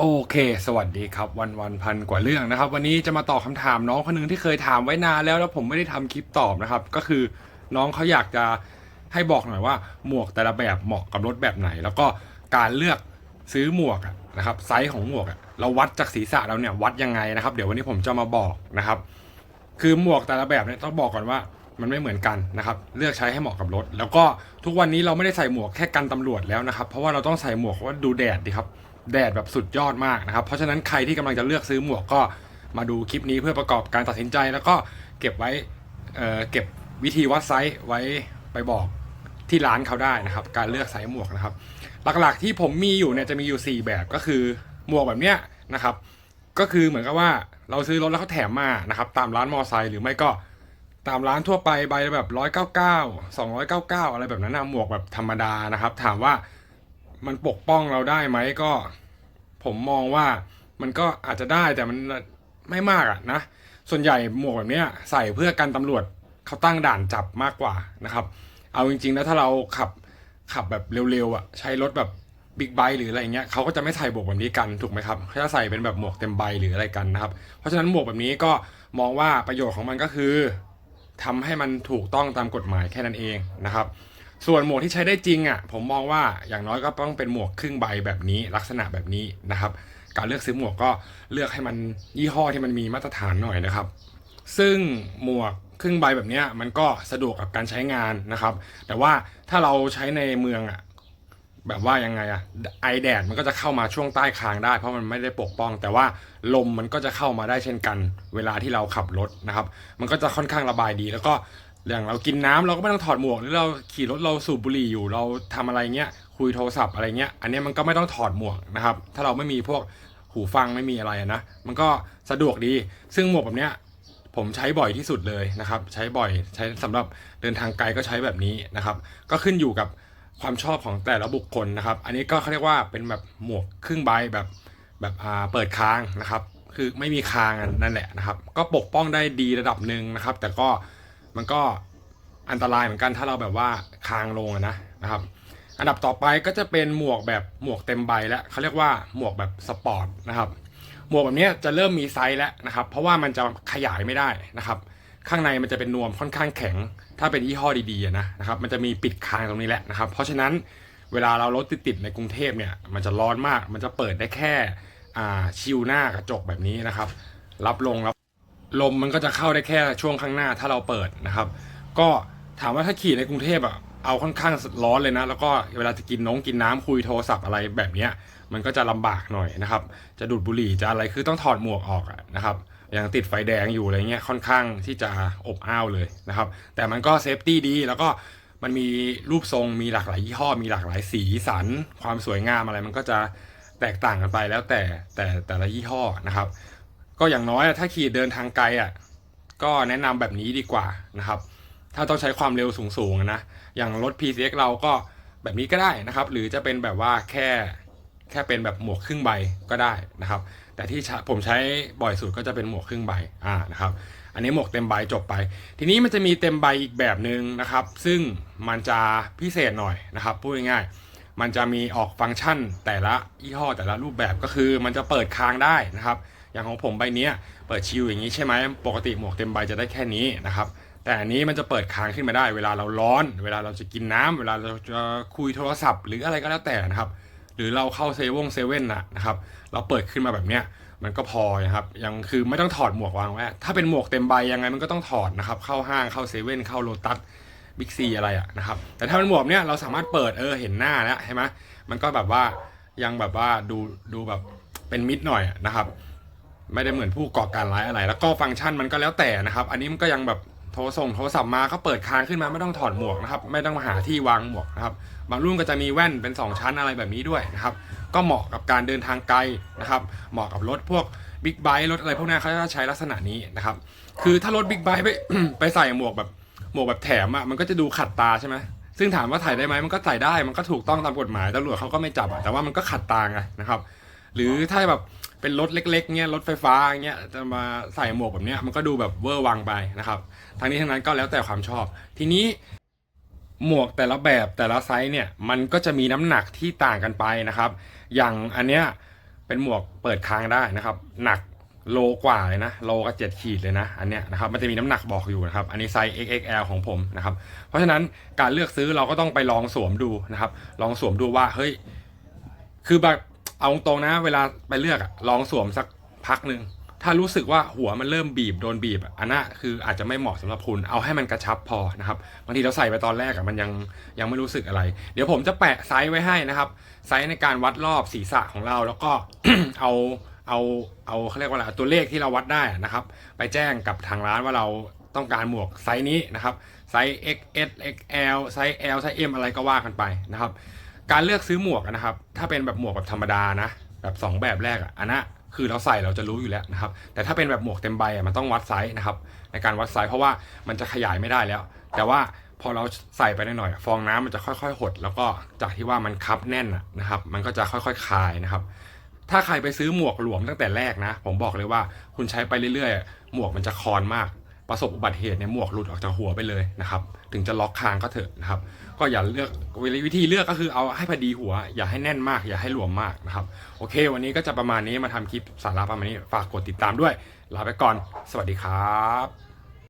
โอเค สวัสดีครับ วันวันพันกว่าเรื่องนะครับ วันนี้จะมาตอบคำถามน้องคนหนึงที่เคยถามไว้นานแล้วแล้วผมไม่ได้ทำคลิปตอบนะครับ ก็คือน้องเขาอยากจะให้บอกหน่อยว่า หมวกแต่ละแบบเหมาะกับรถแบบไหน แล้วก็การเลือกซื้อหมวกนะครับไซส์ของหมวกอะเราวัดจากศีรษะเราเนี่ยวัดยังไงนะครับ เดี๋ยววันนี้ผมจะมาบอกนะครับ คือหมวกแต่ละแบบเนี่ยต้องบอกก่อนว่ามันไม่เหมือนกันนะครับ เลือกใช้ให้เหมาะกับรถ แล้วก็ทุกวันนี้เราไม่ได้ใส่หมวกแค่กันตำรวจแล้วนะครับ เพราะว่าเราต้องใส่หมวกว่าดูแดดดีครับ แดดแบบสุดยอดมากนะครับ เพราะฉะนั้นใครที่กำลังจะเลือกซื้อหมวกก็มาดูคลิปนี้เพื่อประกอบการตัดสินใจ แล้วก็เก็บไว้เเก็บวิธีวัดไซส์ไว้ไปบอกที่ร้านเขาได้นะครับ การเลือกไซส์หมวกนะครับ หลักๆที่ผมมีอยู่เนี่ยจะมีอยู่ 4 แบบก็คือหมวกแบบเนี้ยนะครับ ก็คือเหมือนกับว่าเราซื้อรถแล้วเขาแถมมานะครับ ตามร้านมอไซค์หรือไม่ก็ตามร้านทั่วไปใบแบบร้อยเก้าเก้าสองร้อยเก้าเก้าอะไรแบบนั้นนะหมวกแบบธรรมดานะครับ ถามว่า มันปกป้องเราได้ไหมก็ ผมมองว่ามันก็อาจจะได้แต่มันไม่มากอะนะ ส่วนใหญ่หมวกแบบนี้ใส่เพื่อกันตำรวจเขาตั้งด่านจับมากกว่านะครับ เอาจริงๆแล้วถ้าเราขับขับแบบเร็วๆอะใช้รถแบบบิ๊กไบค์หรืออะไรเงี้ยเขาก็จะไม่ใส่หมวกแบบนี้กันถูกไหมครับเขาจะใส่เป็นแบบหมวกเต็มใบหรืออะไรกันนะครับ เพราะฉะนั้นหมวกแบบนี้ก็มองว่าประโยชน์ของมันก็คือทำให้มันถูกต้องตามกฎหมายแค่นั้นเองนะครับ ส่วนหมวกที่ใช้ได้จริงอะผมมองว่าอย่างน้อยก็ต้องเป็นหมวกครึ่งใบแบบนี้ ลักษณะแบบนี้นะครับ การเลือกซื้อหมวกก็เลือกให้มันยี่ห้อที่มันมีมาตรฐานหน่อยนะครับ ซึ่งหมวกครึ่งใบแบบนี้มันก็สะดวกกับการใช้งานนะครับ แต่ว่าถ้าเราใช้ในเมืองอะแบบว่ายังไงอะไอแดดมันก็จะเข้ามาช่วงใต้คางได้ เพราะมันไม่ได้ปกป้อง แต่ว่าลมมันก็จะเข้ามาได้เช่นกัน เวลาที่เราขับรถนะครับ มันก็จะค่อนข้างระบายดี แล้วก็ อย่างเรากินน้ำเราก็ไม่ต้องถอดหมวกหรือเราขี่รถเราสูบบุหรี่อยู่เราทำอะไรเงี้ยคุยโทรศัพท์อะไรเงี้ยอันนี้มันก็ไม่ต้องถอดหมวกนะครับ ถ้าเราไม่มีพวกหูฟังไม่มีอะไรนะมันก็สะดวกดี ซึ่งหมวกแบบเนี้ยผมใช้บ่อยที่สุดเลยนะครับ ใช้บ่อยใช้สำหรับเดินทางไกลก็ใช้แบบนี้นะครับ ก็ขึ้นอยู่กับความชอบของแต่ละบุคคลนะครับ อันนี้ก็เขาเรียกว่าเป็นแบบหมวกครึ่งใบแบบแบบอ่าเปิดค้างนะครับ คือไม่มีคางนั่นแหละนะครับ ก็ปกป้องได้ดีระดับหนึ่งนะครับ แต่ก็ มันก็อันตรายเหมือนกันถ้าเราแบบว่าคางลงนะนะครับ อันดับต่อไปก็จะเป็นหมวกแบบหมวกเต็มใบแล้วเขาเรียกว่าหมวกแบบสปอร์ตนะครับหมวกแบบนี้จะเริ่มมีไซส์แล้วนะครับ เพราะว่ามันจะขยายไม่ได้นะครับ ข้างในมันจะเป็นนวมค่อนข้างแข็ง ถ้าเป็นยี่ห้อดีๆนะนะครับ มันจะมีปิดคางตรงนี้แหละนะครับ เพราะฉะนั้นเวลาเรารถติดๆในกรุงเทพเนี่ยมันจะร้อนมาก มันจะเปิดได้แค่ชิวหน้ากระจกแบบนี้นะครับ รับลงรับ ลมมันก็จะเข้าได้แค่ช่วงข้างหน้าถ้าเราเปิดนะครับ ก็ถามว่าถ้าขี่ในกรุงเทพอะเอาค่อนข้างร้อนเลยนะ แล้วก็เวลาจะกินน้องกินน้ำคุยโทรศัพท์อะไรแบบเนี้ยมันก็จะลำบากหน่อยนะครับ จะดูดบุหรี่จะอะไรคือต้องถอดหมวกออกอะนะครับอย่างติดไฟแดงอยู่อะไรเงี้ยค่อนข้างที่จะอบอ้าวเลยนะครับ แต่มันก็เซฟตี้ดีแล้วก็มันมีรูปทรงมีหลากหลายยี่ห้อ มีหลากหลายสีสัน ความสวยงามอะไรมันก็จะแตกต่างกันไปแล้วแต่แต่แต่ละยี่ห้อนะครับ ก็อย่างน้อยถ้าขี่เดินทางไกลอะก็แนะนำแบบนี้ดีกว่านะครับ ถ้าต้องใช้ความเร็วสูงๆนะอย่างรถ PCX เราก็แบบนี้ก็ได้นะครับ หรือจะเป็นแบบว่าแค่แค่เป็นแบบหมวกครึ่งใบก็ได้นะครับ แต่ที่ผมใช้บ่อยสุดก็จะเป็นหมวกครึ่งใบอ่านะครับ อันนี้หมวกเต็มใบจบไป ทีนี้มันจะมีเต็มใบอีกแบบหนึ่งนะครับ ซึ่งมันจะพิเศษหน่อยนะครับพูดง่ายๆ มันจะมีออกฟังก์ชันแต่ละยี่ห้อแต่ละรูปแบบก็คือ มันจะเปิดค้างได้นะครับ อย่างของผมใบนี้เปิดชิลอย่างนี้ใช่ไหมปกติหมวกเต็มใบจะได้แค่นี้นะครับ แต่อันนี้มันจะเปิดค้างขึ้นมาได้ เวลาเราร้อน เวลาเราจะกินน้ำเวลาเราจะคุยโทรศัพท์ หรืออะไรก็แล้วแต่นะครับ หรือเราเข้าเซเว่นเซเว่นะนะครับเราเปิดขึ้นมาแบบเนี้ยมันก็พอนะครับยังคือไม่ต้องถอดหมวกวางไว้ถ้าเป็นหมวกเต็มใบยังไงมันก็ต้องถอดนะครับเข้าห้างเข้าเซเว่นเข้าโลตัส บิ๊กซีอะไรอะนะครับ แต่ถ้าเป็นหมวกเนี้ยเราสามารถเปิดเออเห็นหน้าแล้วใช่ไหมมันก็แบบว่ายังแบบว่าดูดูแบบเป็นมิดหน่อยนะครับ ไม่ได้เหมือนผู้ก่อการร้ายอะไร แล้วก็ฟังก์ชันมันก็แล้วแต่นะครับ อันนี้มันก็ยังแบบโทรส่งโทรศัพท์มาเขาเปิดค้างขึ้นมาไม่ต้องถอดหมวกนะครับ ไม่ต้องมาหาที่วางหมวกนะครับ บางรุ่นก็จะมีแว่นเป็น 2 ชั้นอะไรแบบนี้ด้วยนะครับ ก็เหมาะกับการเดินทางไกลนะครับ เหมาะกับรถพวกบิ๊กไบค์รถอะไรพวกนี้เขาจะใช้ลักษณะนี้นะครับ คือถ้ารถบิ๊กไบค์ไปไปใส่หมวกแบบ หมวกแบบแถมอะมันก็จะดูขัดตาใช่ไหมซึ่งถามว่าถ่ายได้ไหมมันก็ถ่ายได้มันก็ถูกต้องตามกฎหมายตำรวจเขาก็ไม่จับอะแต่ว่ามันก็ขัดตาไงนะครับ หรือถ้าแบบเป็นรถเล็กๆเงี้ยรถไฟฟ้าเงี้ยจะมาใส่หมวกแบบเนี้ยมันก็ดูแบบเวอร์วังไปนะครับทั้งนี้ทั้งนั้นก็แล้วแต่ความชอบ ทีนี้หมวกแต่ละแบบแต่ละไซส์เนี่ยมันก็จะมีน้ำหนักที่ต่างกันไปนะครับ อย่างอันเนี้ยเป็นหมวกเปิดค้างได้นะครับ หนัก โลกว่าเลยนะโลก็เจ็ดขีดเลยนะอันเนี้ยนะครับมันจะมีน้ำหนักบอกอยู่นะครับอันนี้ไซส์ XXL ของผมนะครับเพราะฉะนั้นการเลือกซื้อเราก็ต้องไปลองสวมดูนะครับ ลองสวมดูว่าเฮ้ยคือแบบเอาตรงๆนะ เวลาไปเลือกลองสวมสักพักหนึ่งถ้ารู้สึกว่าหัวมันเริ่มบีบโดนบีบอันน่ะคืออาจจะไม่เหมาะสำหรับคุณเอาให้มันกระชับพอนะครับบางทีเราใส่ไปตอนแรกอะมันยังยังไม่รู้สึกอะไร เดี๋ยวผมจะแปะไซส์ไว้ให้นะครับ ไซส์ในการวัดรอบศีรษะของเราแล้วก็เอา เอาเอาเขาเรียกว่าอะไรตัวเลขที่เราวัดได้นะครับ ไปแจ้งกับทางร้านว่าเราต้องการหมวกไซส์นี้นะครับไซส์ XS XL ไซส์ L ไซส์ M อะไรก็ว่ากันไปนะครับ การเลือกซื้อหมวกนะครับ ถ้าเป็นแบบหมวกแบบธรรมดานะแบบสองแบบแรกอะอันนั้นคือเราใส่เราจะรู้อยู่แล้วนะครับ แต่ถ้าเป็นแบบหมวกเต็มใบอะมันต้องวัดไซส์นะครับ ในการวัดไซส์เพราะว่ามันจะขยายไม่ได้แล้ว แต่ว่าพอเราใส่ไปหน่อยๆฟองน้ำมันจะค่อยๆ หด แล้วก็จากที่ว่ามันคับแน่นนะครับ มันก็จะค่อยๆคลายนะครับ ถ้าใครไปซื้อหมวกหลวมตั้งแต่แรกนะ ผมบอกเลยว่าคุณใช้ไปเรื่อยๆ หมวกมันจะคอนมาก ประสบอุบัติเหตุเนี่ยหมวกหลุดออกจากหัวไปเลยนะครับ ถึงจะล็อกคางก็เถอะนะครับ ก็อย่าเลือกวิธีเลือกก็คือเอาให้พอดีหัว อย่าให้แน่นมาก อย่าให้หลวมมากนะครับ โอเค วันนี้ก็จะประมาณนี้มาทำคลิปสาระประมาณนี้ฝากกดติดตามด้วยลาไปก่อน สวัสดีครับ